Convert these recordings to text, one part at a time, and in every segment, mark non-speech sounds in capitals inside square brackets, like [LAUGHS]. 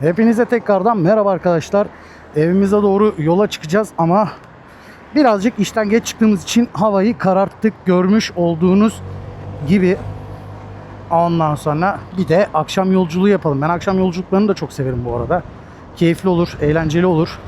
Hepinize tekrardan merhaba arkadaşlar. Evimize doğru yola çıkacağız ama birazcık işten geç çıktığımız için havayı kararttık. Görmüş olduğunuz gibi. Ondan sonra bir de akşam yolculuğu yapalım. Ben akşam yolculuklarını da çok severim bu arada. Keyifli olur, eğlenceli olur.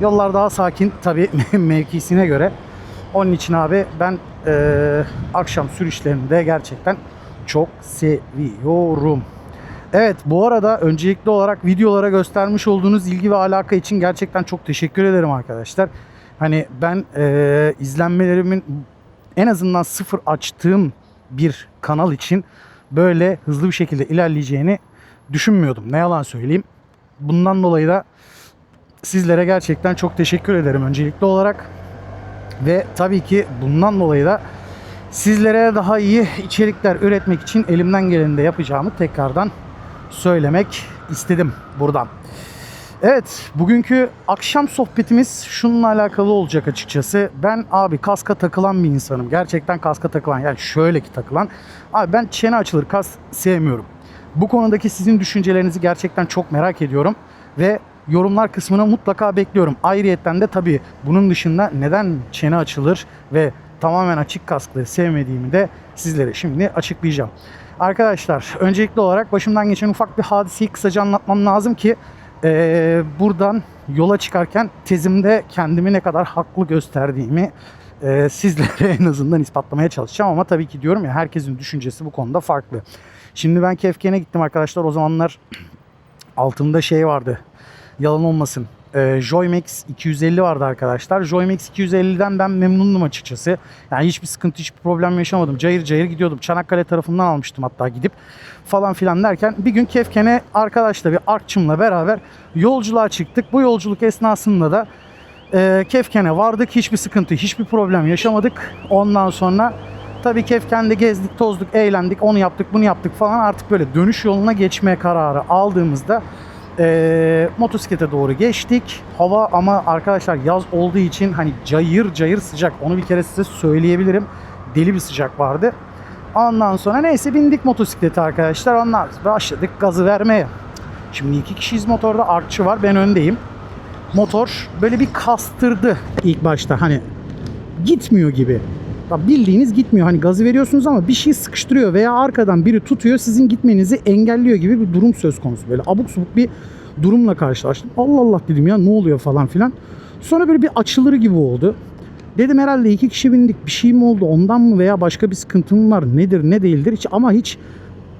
Yollar daha sakin tabii [LAUGHS] mevkisine göre. Onun için abi ben eee, akşam sürüşlerini de gerçekten çok seviyorum. Evet bu arada öncelikli olarak videolara göstermiş olduğunuz ilgi ve alaka için gerçekten çok teşekkür ederim arkadaşlar. Hani ben eee, izlenmelerimin en azından sıfır açtığım bir kanal için böyle hızlı bir şekilde ilerleyeceğini düşünmüyordum. Ne yalan söyleyeyim. Bundan dolayı da sizlere gerçekten çok teşekkür ederim öncelikli olarak. Ve tabii ki bundan dolayı da sizlere daha iyi içerikler üretmek için elimden geleni de yapacağımı tekrardan söylemek istedim buradan. Evet, bugünkü akşam sohbetimiz şununla alakalı olacak açıkçası. Ben abi kaska takılan bir insanım. Gerçekten kaska takılan yani şöyle ki takılan. Abi ben çene açılır kas sevmiyorum. Bu konudaki sizin düşüncelerinizi gerçekten çok merak ediyorum ve yorumlar kısmına mutlaka bekliyorum. Ayrıyetten de tabii bunun dışında neden çene açılır ve tamamen açık kaskları sevmediğimi de sizlere şimdi açıklayacağım. Arkadaşlar öncelikli olarak başımdan geçen ufak bir hadiseyi kısaca anlatmam lazım ki eee, buradan yola çıkarken tezimde kendimi ne kadar haklı gösterdiğimi eee, sizlere [LAUGHS] en azından ispatlamaya çalışacağım ama tabii ki diyorum ya herkesin düşüncesi bu konuda farklı. Şimdi ben Kefken'e gittim arkadaşlar o zamanlar [CLEARS THROAT] altımda şey vardı yalan olmasın. Ee, Joymax 250 vardı arkadaşlar. Joymax 250'den ben memnundum açıkçası. Yani hiçbir sıkıntı, hiçbir problem yaşamadım. Cayır cayır gidiyordum. Çanakkale tarafından almıştım hatta gidip falan filan derken bir gün Kefken'e arkadaşla bir arkçımla beraber yolculuğa çıktık. Bu yolculuk esnasında da e, Kefken'e vardık. Hiçbir sıkıntı, hiçbir problem yaşamadık. Ondan sonra tabii Kefken'de gezdik, tozduk, eğlendik, onu yaptık, bunu yaptık falan. Artık böyle dönüş yoluna geçme kararı aldığımızda e, motosiklete doğru geçtik. Hava ama arkadaşlar yaz olduğu için hani cayır cayır sıcak. Onu bir kere size söyleyebilirim. Deli bir sıcak vardı. Ondan sonra neyse bindik motosiklete arkadaşlar. Ondan başladık gazı vermeye. Şimdi iki kişiyiz motorda. Artçı var. Ben öndeyim. Motor böyle bir kastırdı ilk başta. Hani gitmiyor gibi. Bildiğiniz gitmiyor. Hani gazı veriyorsunuz ama bir şey sıkıştırıyor veya arkadan biri tutuyor sizin gitmenizi engelliyor gibi bir durum söz konusu. Böyle abuk subuk bir durumla karşılaştım. Allah Allah dedim ya ne oluyor falan filan. Sonra böyle bir açılır gibi oldu. Dedim herhalde iki kişi bindik bir şey mi oldu ondan mı veya başka bir sıkıntım var nedir ne değildir hiç ama hiç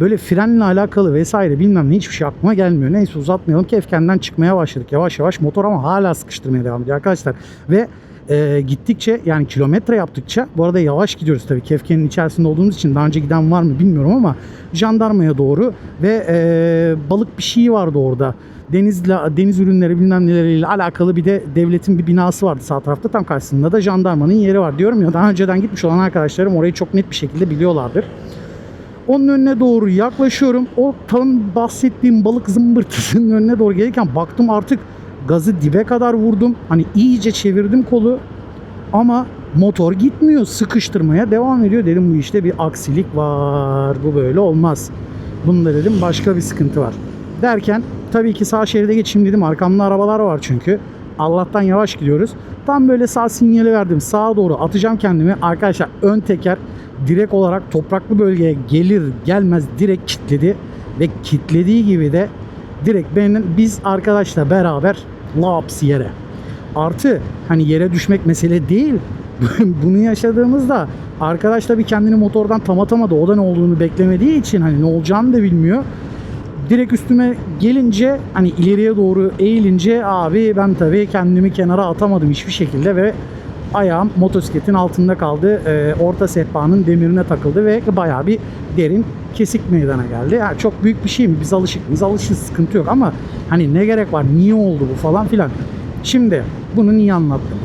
böyle frenle alakalı vesaire bilmem ne hiçbir şey aklıma gelmiyor. Neyse uzatmayalım. Kefkenden çıkmaya başladık yavaş yavaş. Motor ama hala sıkıştırmaya devam ediyor arkadaşlar. Ve e, gittikçe yani kilometre yaptıkça bu arada yavaş gidiyoruz tabii. Kefkenin içerisinde olduğumuz için daha önce giden var mı bilmiyorum ama jandarmaya doğru ve e, balık bir şey vardı orada. Denizle, deniz ürünleri bilmem neleriyle alakalı bir de devletin bir binası vardı sağ tarafta. Tam karşısında da jandarmanın yeri var. Diyorum ya daha önceden gitmiş olan arkadaşlarım orayı çok net bir şekilde biliyorlardır. Onun önüne doğru yaklaşıyorum. O tam bahsettiğim balık zımbırtısının önüne doğru gelirken baktım artık gazı dibe kadar vurdum. Hani iyice çevirdim kolu. Ama motor gitmiyor. Sıkıştırmaya devam ediyor. Dedim bu işte bir aksilik var. Bu böyle olmaz. Bunda dedim başka bir sıkıntı var. Derken tabii ki sağ şeride geçeyim dedim. Arkamda arabalar var çünkü. Allah'tan yavaş gidiyoruz. Tam böyle sağ sinyali verdim. Sağa doğru atacağım kendimi. Arkadaşlar ön teker direkt olarak topraklı bölgeye gelir gelmez direkt kilitledi. Ve kilitlediği gibi de direkt benim biz arkadaşla beraber laps yere. Artı hani yere düşmek mesele değil. [LAUGHS] Bunu yaşadığımızda arkadaş tabii kendini motordan tam atamadı. O da ne olduğunu beklemediği için hani ne olacağını da bilmiyor. Direkt üstüme gelince hani ileriye doğru eğilince abi ben tabii kendimi kenara atamadım hiçbir şekilde ve ayağım motosikletin altında kaldı. Ee, orta sehpanın demirine takıldı ve bayağı bir derin kesik meydana geldi. Yani çok büyük bir şey mi? Biz alışık mıyız? Alışız sıkıntı yok ama hani ne gerek var? Niye oldu bu falan filan. Şimdi bunu niye anlattım?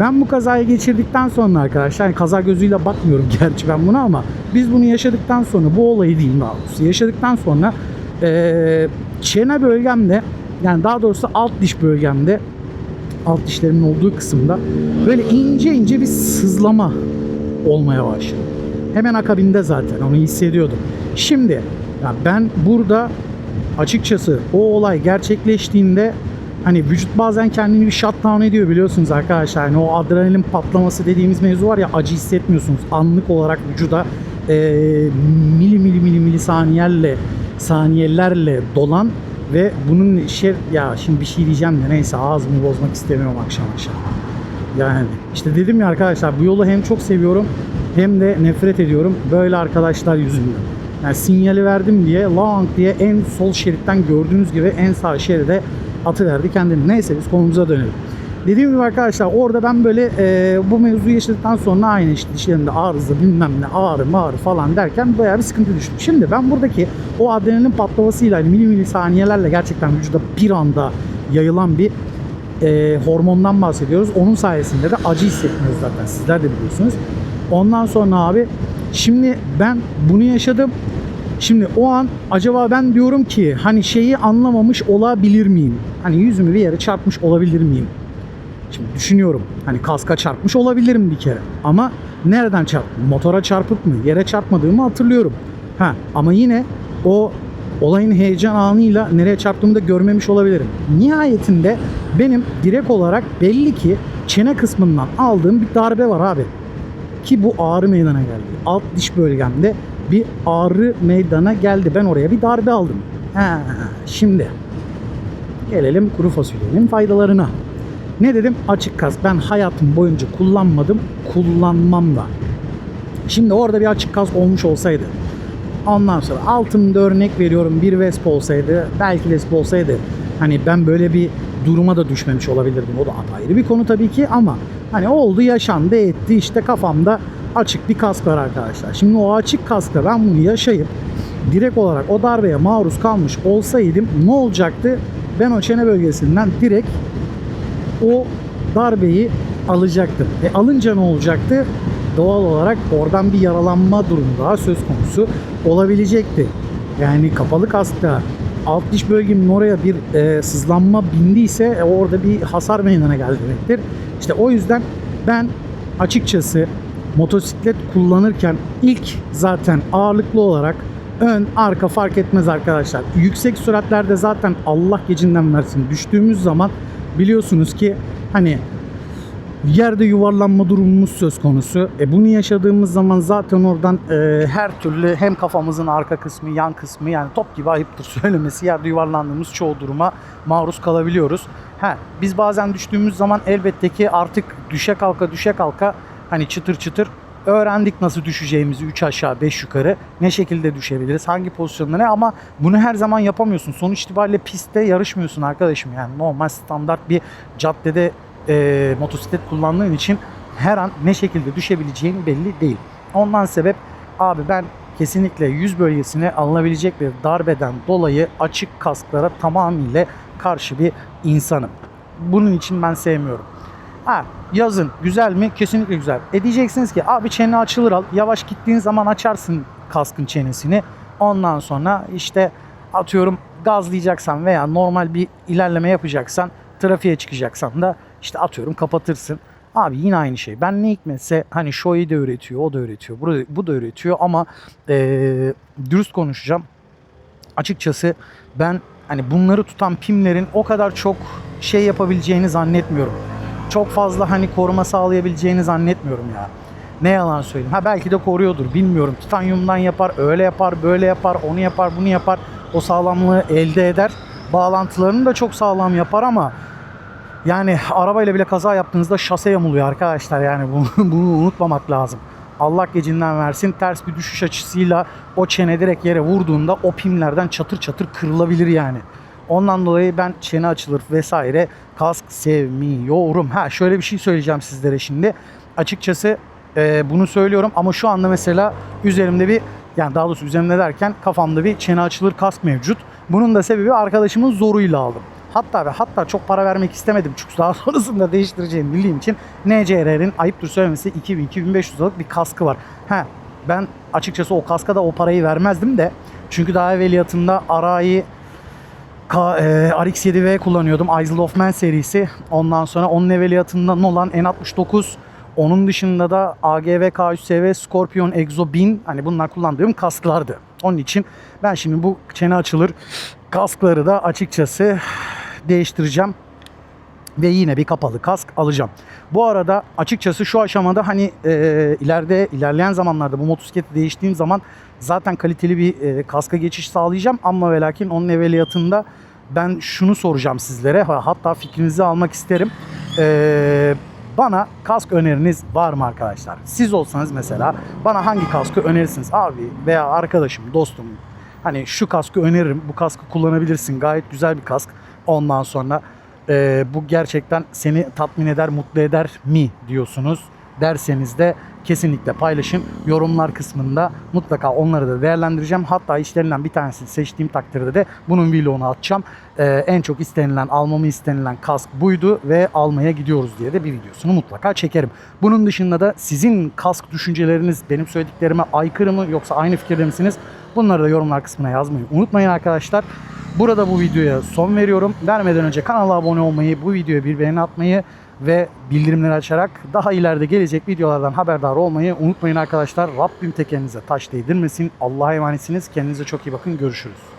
Ben bu kazayı geçirdikten sonra arkadaşlar yani kaza gözüyle bakmıyorum [LAUGHS] gerçi ben buna ama biz bunu yaşadıktan sonra bu olayı diyeyim daha doğrusu yaşadıktan sonra eee çene bölgemde yani daha doğrusu alt diş bölgemde alt dişlerimin olduğu kısımda böyle ince ince bir sızlama olmaya başladı. Hemen akabinde zaten onu hissediyordum. Şimdi ya ben burada açıkçası o olay gerçekleştiğinde hani vücut bazen kendini bir shutdown ediyor biliyorsunuz arkadaşlar. Hani o adrenalin patlaması dediğimiz mevzu var ya acı hissetmiyorsunuz. Anlık olarak vücuda e, mili mili mili mili saniyelerle saniyelerle dolan ve bunun şey ya şimdi bir şey diyeceğim de neyse ağzımı bozmak istemiyorum akşam akşam. Yani işte dedim ya arkadaşlar bu yolu hem çok seviyorum hem de nefret ediyorum böyle arkadaşlar yüzünden. Yani sinyali verdim diye long diye en sol şeritten gördüğünüz gibi en sağ şeride atıverdi kendini. Neyse biz konumuza dönelim. Dediğim gibi arkadaşlar orada ben böyle e, bu mevzuyu yaşadıktan sonra aynı işte dişlerimde arıza bilmem ne ağrı mağrı falan derken bayağı bir sıkıntı düştüm. Şimdi ben buradaki o adrenalin patlamasıyla hani mili mili saniyelerle gerçekten vücuda bir anda yayılan bir e, hormondan bahsediyoruz. Onun sayesinde de acı hissetmiyoruz zaten. Sizler de biliyorsunuz. Ondan sonra abi şimdi ben bunu yaşadım. Şimdi o an acaba ben diyorum ki hani şeyi anlamamış olabilir miyim? Hani yüzümü bir yere çarpmış olabilir miyim? Şimdi düşünüyorum. Hani kaska çarpmış olabilirim bir kere. Ama nereden çarptım? Motora çarpıp mı? Yere çarpmadığımı hatırlıyorum. Ha ama yine o olayın heyecan anıyla nereye çarptığımı da görmemiş olabilirim. Nihayetinde benim direkt olarak belli ki çene kısmından aldığım bir darbe var abi. Ki bu ağrı meydana geldi. Alt diş bölgemde bir ağrı meydana geldi. Ben oraya bir darbe aldım. Ha, şimdi gelelim kuru fasulyenin faydalarına. Ne dedim? Açık kas. Ben hayatım boyunca kullanmadım. Kullanmam da. Şimdi orada bir açık kas olmuş olsaydı. Ondan sonra altımda örnek veriyorum bir Vespa olsaydı. Belki Vespa olsaydı. Hani ben böyle bir duruma da düşmemiş olabilirdim. O da ayrı bir konu tabii ki ama hani oldu yaşandı etti işte kafamda açık bir kask var arkadaşlar. Şimdi o açık kaskla ben bunu yaşayıp direkt olarak o darbeye maruz kalmış olsaydım ne olacaktı? Ben o çene bölgesinden direkt o darbeyi alacaktı. E alınca ne olacaktı? Doğal olarak oradan bir yaralanma durumu daha söz konusu olabilecekti. Yani kapalı kaskta alt diş bölgemin oraya bir e, sızlanma bindiyse e, orada bir hasar meydana geldi demektir. İşte o yüzden ben açıkçası motosiklet kullanırken ilk zaten ağırlıklı olarak ön arka fark etmez arkadaşlar. Yüksek süratlerde zaten Allah gecinden versin düştüğümüz zaman biliyorsunuz ki hani yerde yuvarlanma durumumuz söz konusu. E bunu yaşadığımız zaman zaten oradan e, her türlü hem kafamızın arka kısmı, yan kısmı yani top gibi ayıptır [LAUGHS] söylemesi yerde yuvarlandığımız çoğu duruma maruz kalabiliyoruz. Ha, biz bazen düştüğümüz zaman elbette ki artık düşe kalka düşe kalka hani çıtır çıtır öğrendik nasıl düşeceğimizi 3 aşağı 5 yukarı. Ne şekilde düşebiliriz hangi pozisyonda ne. Ama bunu her zaman yapamıyorsun. Sonuç itibariyle pistte yarışmıyorsun arkadaşım. Yani normal standart bir caddede e, motosiklet kullandığın için her an ne şekilde düşebileceğin belli değil. Ondan sebep abi ben kesinlikle yüz bölgesine alınabilecek bir darbeden dolayı açık kasklara tamamıyla karşı bir insanım. Bunun için ben sevmiyorum Ha yazın güzel mi? Kesinlikle güzel. E diyeceksiniz ki abi çene açılır al. Yavaş gittiğin zaman açarsın kaskın çenesini. Ondan sonra işte atıyorum gazlayacaksan veya normal bir ilerleme yapacaksan trafiğe çıkacaksan da işte atıyorum kapatırsın. Abi yine aynı şey. Ben ne hikmetse hani Shoei de üretiyor, o da üretiyor, bu da, bu da üretiyor ama eee dürüst konuşacağım. Açıkçası ben hani bunları tutan pimlerin o kadar çok şey yapabileceğini zannetmiyorum çok fazla hani koruma sağlayabileceğini zannetmiyorum ya. Ne yalan söyleyeyim. Ha belki de koruyordur bilmiyorum. Titanyumdan yapar, öyle yapar, böyle yapar, onu yapar, bunu yapar. O sağlamlığı elde eder. Bağlantılarını da çok sağlam yapar ama yani arabayla bile kaza yaptığınızda şase yamuluyor arkadaşlar. Yani bunu, [LAUGHS] bunu unutmamak lazım. Allah gecinden versin ters bir düşüş açısıyla o çene direkt yere vurduğunda o pimlerden çatır çatır kırılabilir yani. Ondan dolayı ben çene açılır vesaire kask sevmiyorum. Ha şöyle bir şey söyleyeceğim sizlere şimdi. Açıkçası e, bunu söylüyorum ama şu anda mesela üzerimde bir yani daha doğrusu üzerimde derken kafamda bir çene açılır kask mevcut. Bunun da sebebi arkadaşımın zoruyla aldım. Hatta ve hatta çok para vermek istemedim çünkü daha [LAUGHS] sonrasında değiştireceğimi bildiğim için NCR'nin ayıptır söylemesi 2000-2500 liralık bir kaskı var. Ha ben açıkçası o kaska da o parayı vermezdim de çünkü daha evveliyatında Arai E, RX-7V kullanıyordum. Isle of Man serisi. Ondan sonra onun evveliyatından olan N69 onun dışında da AGV, K3SV, Scorpion, Exo 1000 hani bunlar kullandığım kasklardı. Onun için ben şimdi bu çene açılır kaskları da açıkçası değiştireceğim ve yine bir kapalı kask alacağım. Bu arada açıkçası şu aşamada hani e, ileride ilerleyen zamanlarda bu motosikleti değiştiğim zaman zaten kaliteli bir e, kaska geçiş sağlayacağım ama ve lakin onun evveliyatında ben şunu soracağım sizlere Ha- hatta fikrinizi almak isterim. E, bana kask öneriniz var mı arkadaşlar? Siz olsanız mesela bana hangi kaskı önerirsiniz? Abi veya arkadaşım, dostum hani şu kaskı öneririm. Bu kaskı kullanabilirsin. Gayet güzel bir kask. Ondan sonra e, bu gerçekten seni tatmin eder, mutlu eder mi diyorsunuz derseniz de kesinlikle paylaşın. Yorumlar kısmında mutlaka onları da değerlendireceğim. Hatta işlerinden bir tanesini seçtiğim takdirde de bunun vlogunu atacağım. E, en çok istenilen, almamı istenilen kask buydu ve almaya gidiyoruz diye de bir videosunu mutlaka çekerim. Bunun dışında da sizin kask düşünceleriniz benim söylediklerime aykırı mı yoksa aynı fikirde misiniz? Bunları da yorumlar kısmına yazmayı unutmayın arkadaşlar. Burada bu videoya son veriyorum. Vermeden önce kanala abone olmayı, bu videoya bir beğeni atmayı ve bildirimleri açarak daha ileride gelecek videolardan haberdar olmayı unutmayın arkadaşlar. Rabbim tekerinize taş değdirmesin. Allah'a emanetsiniz. Kendinize çok iyi bakın. Görüşürüz.